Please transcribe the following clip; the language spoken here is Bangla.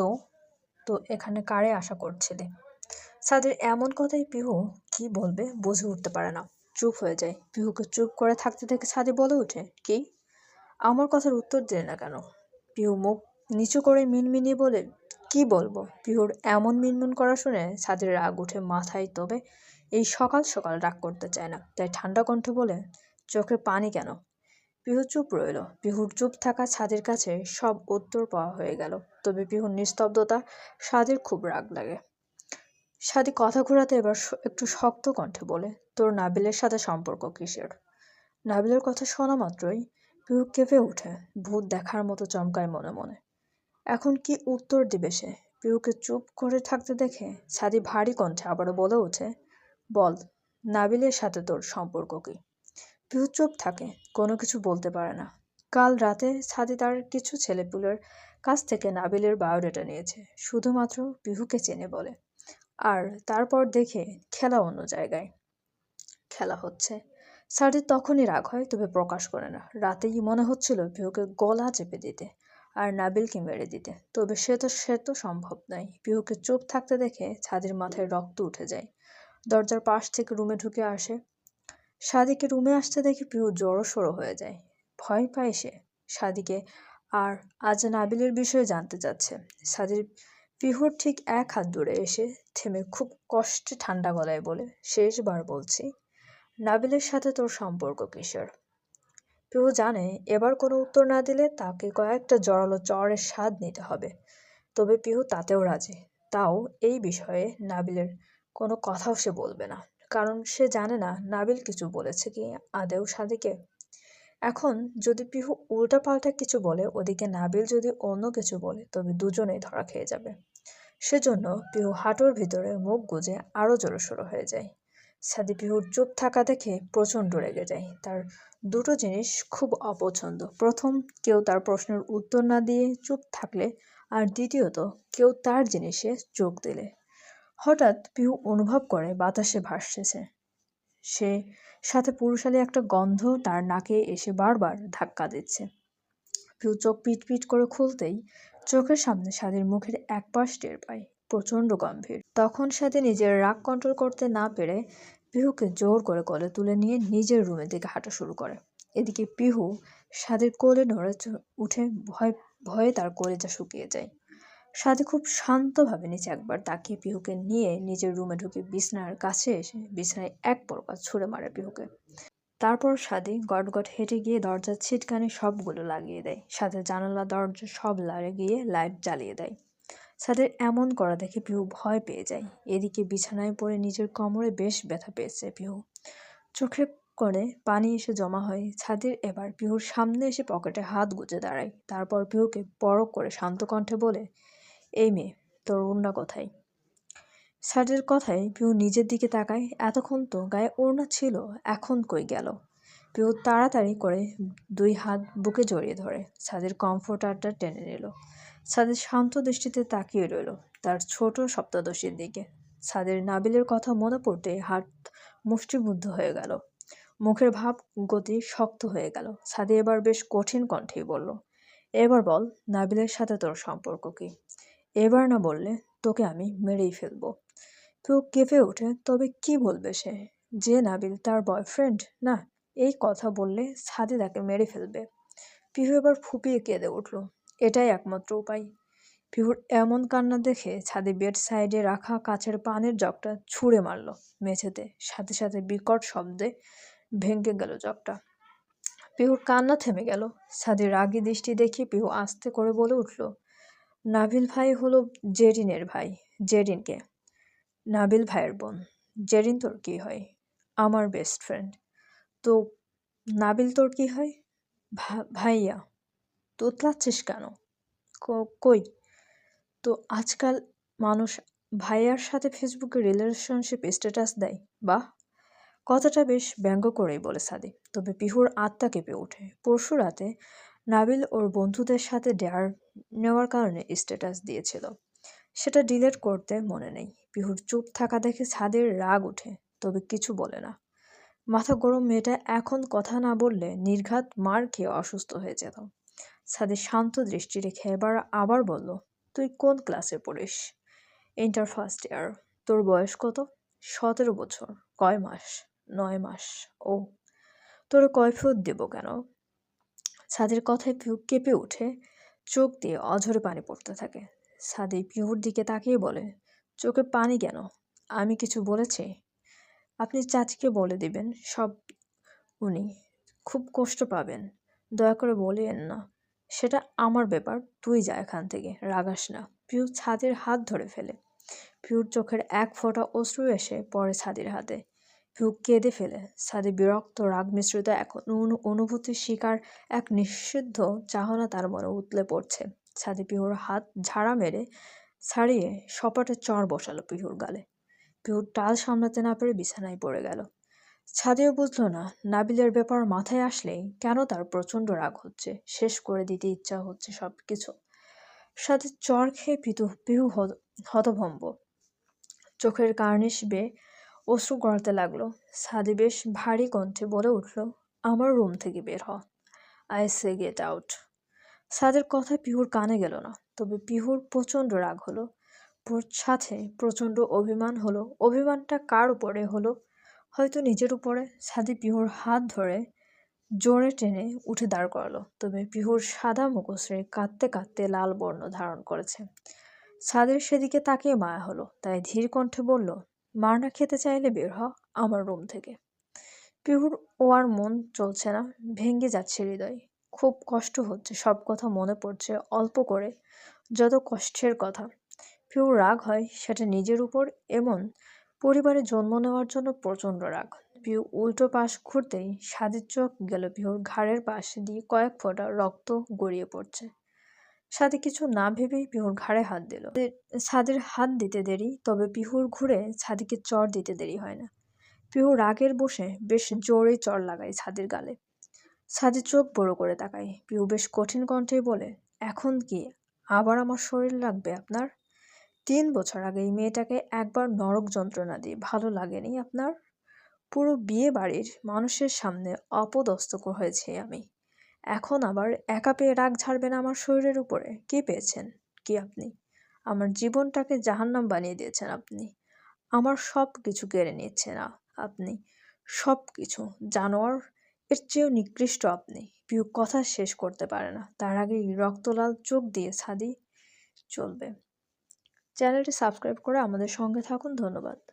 তো তো এখানে কারে আশা করছিলে? সাদের এমন কথাই পিহু কি বলবে বুঝে উঠতে পারে না। চুপ হয়ে যায়। পিহুকে চুপ করে থাকতে দেখে সাদি বলে ওঠে, কি? আমার কথার উত্তর দিলে না কেন? পিহু মুখ নিচু করে মিনমিনিয়ে বলে, কি বলব? পিহুর এমন মিনমিন করা শুনে সাদের রাগ উঠে মাথায়, তবে এই সকাল সকাল রাগ করতে চায় না। তাই ঠান্ডা কণ্ঠে বলে চোখে পানি কেন? পিহু চুপ রইল। পিহুর চুপ থাকা ছাদের কাছে সব উত্তর পাওয়া হয়ে গেল। তবে পিহুর নিস্তব্ধতা সাদের খুব রাগ লাগে। সাদি কথা ঘোরাতে এবার একটু শক্ত কণ্ঠে বলে, তোর নাবিলের সাথে সম্পর্ক কিসের? নাবিলের কথা শোনা মাত্রই পিহু কেঁপে উঠে ভূত দেখার মতো চমকায় মনে মনে। এখন কি উত্তর দিবে সে? পিহুকে চুপ করে থাকতে দেখে সাদি ভারী কণ্ঠে আবারও বলে ওঠে, বল, নাবিলের সাথে তোর সম্পর্ক কি? পিহু চুপ থাকে, কোনো কিছু বলতে পারে না। কাল রাতে সাদি তার কিছু ছেলেপুলের কাছ থেকে নাবিলের বায়োডাটা নিয়েছে, শুধুমাত্র পিহুকে চেনে বলে। আর তারপর দেখে খেলা অন্য জায়গায়। খেলা হচ্ছে। সাদির তখনই রাগ হয়, তবে প্রকাশ করে না। রাতেই মনে হচ্ছিল পিহুকে গলা চেপে দিতে আর নাবিলকে মেরে দিতে। তবে সে তো সে তো সম্ভব নয়। পিহুকে চুপ থাকতে দেখে ছাদের মাথায় রক্ত উঠে যায়। দরজার পাশ থেকে রুমে ঢুকে আসে সাদিকে রুমে আসতে দেখে পিহু জড়ো সড়ো হয়ে যায়। ভয় পায় সে। সাদিকে আর আজ নাবিলের বিষয়ে জানতে চাচ্ছে। সাদির পিহুর ঠিক এক হাত দূরে এসে থেমে খুব কষ্টে ঠান্ডা গলায় বলে, শেষবার বলছি, নাবিলের সাথে তোর সম্পর্ক কিসের? পিহু জানে, এবার কোনো উত্তর না দিলে তাকে কয়েকটা জড়ালো চরের স্বাদ নিতে হবে। তবে পিহু তাতেও রাজি। তাও এই বিষয়ে নাবিলের কোনো কথাও সে বলবে না। কারণ সে জানে না নাবিল কিছু বলেছে কি আদেও সাদিকে। এখন যদি পিহু উল্টাপাল্টা কিছু বলে, ওদিকে নাবিল যদি অন্য কিছু বলে, তবে দুজনেই ধরা খেয়ে যাবে। সেজন্য পিহু হাঁটুর ভিতরে মুখ গুজে আরও জোরসোরো হয়ে যায়। সাদি পিহুর চুপ থাকা দেখে প্রচণ্ড রেগে যায়। তার দুটো জিনিস খুব অপছন্দ। প্রথম, কেউ তার প্রশ্নের উত্তর না দিয়ে চুপ থাকলে, আর দ্বিতীয়ত, কেউ তার জিনিসে চোখ দিলে। হঠাৎ পিহু অনুভব করে বাতাসে ভাসছে। সে সাথে পুরুষালী একটা গন্ধ তার নাকে এসে বারবার ধাক্কা দিচ্ছে। পিউ চোখ পিট পিট করে খুলতেই চোখের সামনে সাদের মুখের এক পাশ টের পায়, প্রচণ্ড গম্ভীর। তখন সাথে নিজের রাগ কন্ট্রোল করতে না পেরে পিহুকে জোর করে কোলে তুলে নিয়ে নিজের রুমের দিকে হাঁটা শুরু করে। এদিকে পিহু সাদের কোলে নড়ে উঠে ভয় ভয়ে তার কলেজা শুকিয়ে যায়। সাথে খুব শান্তভাবে নিচে একবার তাকিয়ে পিহুকে নিয়ে নিজের রুমে ঢুকে বিছনার কাছে এসে বিছনায় এক প্রকার ছুঁড়ে মারে পিহুকে। তারপর সাদি গট গট হেঁটে গিয়ে দরজার ছিটকানি সবগুলো লাগিয়ে দেয়। সাথে জানালা, দরজা সব লাগিয়ে লাইট জ্বালিয়ে দেয়। সাদের এমন করা দেখে পিহু ভয় পেয়ে যায়। এদিকে বিছানায় পড়ে নিজের কোমরে বেশ ব্যথা পেয়েছে পিহু। চোখে করে পানি এসে জমা হয়। ছাদের এবার পিহুর সামনে এসে পকেটে হাত গুজে দাঁড়ায়। তারপর পিহুকে পরক করে শান্ত কণ্ঠে বলে এই মেয়ে, তোর ওড়না কোথায়? স্যারের কথায় পিউ নিজের দিকে তাকায়, এতক্ষণ তো গায়ে ওড়না ছিল, এখন কই গেল? পিউ তাড়াতাড়ি করে দুই হাত বুকে জড়িয়ে ধরে ছাদের কমফোর্টারটা টেনে নিল। ছাদের শান্ত দৃষ্টিতে তাকিয়ে রইল, তার ছোট সপ্তদশীর দিকে। ছাদের নাবিলের কথা মনে পড়তে হাত মুষ্টিবুদ্ধ হয়ে গেল। মুখের ভাব গতি শক্ত হয়ে গেল। ছাদে এবার বেশ কঠিন কণ্ঠেই বলল, এবার বল, নাবিলের সাথে তোর সম্পর্ক কি? এবার না বললে তোকে আমি মেরেই ফেলব। তো কেঁপে ওঠে, তবে কি বলবে সে? যে নাবিল তার বয়ফ্রেন্ড না, এই কথা বললে সাদি তাকে মেরে ফেলবে। পিহু এবার ফুপিয়ে কেঁদে উঠল। এটাই একমাত্র উপায়। পিহুর এমন কান্না দেখে ছাদে বেড সাইডে রাখা কাছের পানের জগটা ছুঁড়ে মারল মেঝেতে। সাথে সাথে বিকট শব্দে ভেঙে গেল জগটা। পিহুর কান্না থেমে গেল। ছাদের রাগি দৃষ্টি দেখে পিহু আস্তে করে বলে উঠল নাবিল ভাই হলো জেরিনের ভাই, জেরিনকে। নাবিল ভাইয়ের বোন। জেরিন তোর কী হয়? আমার বেস্ট ফ্রেন্ড তো নাবিল তোর কী হয়? ভাইয়া, তোতলাচ্ছিস কেন? কই? তো আজকাল মানুষ ভাইয়ার সাথে ফেসবুকে রিলেশনশিপ স্ট্যাটাস দেয়। বাহ! কথাটা বেশ ব্যঙ্গ করেই বলে সাদি তবে পিহুর আত্মা কেঁপে ওঠে। পরশু রাতে নাবিল ওর বন্ধুদের সাথে ডেয়ার নেওয়ার কারণে স্ট্যাটাস দিয়েছিল। সেটা ডিলেট করতে মনে নেই। পিহুর চুপ থাকা দেখে ছাদের রাগ ওঠে, তবে কিছু বলে না। মাথা গরম মেয়েটা এখন কথা না বললে নির্ঘাত মার খেয়ে অসুস্থ হয়ে যেত। ছাদের শান্ত দৃষ্টি রেখে এবার আবার বলল, তুই কোন ক্লাসে পড়িস? Inter first year. তোর বয়স কত? সতেরো বছর। কয় মাস? নয় মাস। ও, তোর কৈফিয়ত দেব কেন? সাদির কথায় পিহু কেঁপে উঠে চোখ দিয়ে অঝরে পানি পড়তে থাকে। সাদি পিহুর দিকে তাকিয়ে বলে, চোখে পানি কেন? আমি কিছু বলেছি? আপনি চাচিকে বলে দিবেন, সব উনি খুব কষ্ট পাবেন। দয়া করে বলিয়েন না, সেটা আমার ব্যাপার, তুই যা এখান থেকে, রাগাস না। পিউ ছাদের হাত ধরে ফেলে। পিউর চোখের এক ফোঁটা অশ্রু এসে পড়ে ছাদের হাতে। পিউ কেঁদে ফেলে। ছাদি বিরক্ত, রাগ মিশ্রিত এক অনু- অনুভূতির শিকার এক নিষিদ্ধ চাহনা তার মনে উতলে পড়ছে। ছাদি পিহুর হাত ঝাড়া মেরে ছাড়িয়ে সপাটে চর বসালো পিহুর গালে। পিহুর টাল সামলাতে না পেরে বিছানায় পড়ে গেল। ছাদিও বুঝলো না, নাবিলের ব্যাপার মাথায় আসলেই কেন তার প্রচণ্ড রাগ হচ্ছে। শেষ করে দিতে ইচ্ছা হচ্ছে সব কিছু সাথে চর খেয়ে পিতু, পিহু হত- হতভম্ব। চোখের কার্নিশ বেয়ে অশ্রু গড়াতে লাগল। সাদি বেশ ভারী কণ্ঠে বলে উঠল, আমার রুম থেকে বের হ। আই সে গেট আউট সাদের কথা পিহুর কানে গেল না, তবে পিহুর প্রচণ্ড রাগ হলো। সাথে প্রচণ্ড অভিমান হলো। অভিমানটা কার উপরে হলো? হয়তো নিজের উপরে। সাদি পিহুর হাত ধরে জোরে টেনে উঠে দাঁড় করালো, তবে পিহুর সাদা মুখশ্রী কাঁদতে কাঁদতে লাল বর্ণ ধারণ করেছে। সাদের সেদিকে তাকিয়ে মায়া হলো, তাই ধীর কণ্ঠে বলল মারনা খেতে চাইলে বের হ আমার রুম থেকে। পিহুর ও আর মন চলছে না, ভেঙে যাচ্ছে হৃদয়। খুব কষ্ট হচ্ছে, সব কথা মনে পড়ছে অল্প করে, যত কষ্টের কথা। পিহুর রাগ হয়, সেটা নিজের উপর এমন, পরিবারে জন্ম নেওয়ার জন্য প্রচণ্ড রাগ। পিহু উল্টো পাশ ঘুরতেই সাদের চোখ গেল পিহুর ঘাড়ের পাশ দিয়ে কয়েক ফোঁটা রক্ত গড়িয়ে পড়ছে। সাদে কিছু না ভেবেই পিহুর ঘাড়ে হাত দিল। সাদের হাত দিতে দেরি, তবে পিহুর ঘুরে ছাদিকে চর দিতে দেরি হয় না। পিহু রাগের বসে বেশ জোরে চর লাগায় ছাদের গালে। ছাদের চোখ বড় করে তাকায়। পিহু বেশ কঠিন কণ্ঠেই বলে, এখন কি আবার আমার শরীর লাগবে আপনার? তিন বছর আগে এই মেয়েটাকে একবার নরক যন্ত্রণা দিয়ে ভালো লাগেনি আপনার? পুরো বিয়ে বাড়ির মানুষের সামনে অপদস্থ হয়েছে আমি। এখন আবার একা পেয়ে রাগ ঝাড়বেন আমার শরীরের উপরে? কি পেয়েছেন? কি আপনি? আমার জীবনটাকে জাহান্নাম বানিয়ে দিয়েছেন আপনি। আমার সব কিছু কেড়ে নিচ্ছেন আপনি। সব কিছু জানোয়ার? এর চেয়েও নিকৃষ্ট আপনি। পিউ কথা শেষ করতে পারে না। তার আগেই রক্তলাল চোখ দিয়ে ছাদি চলবে। চ্যানেলটি সাবস্ক্রাইব করে আমাদের সঙ্গে থাকুন। ধন্যবাদ।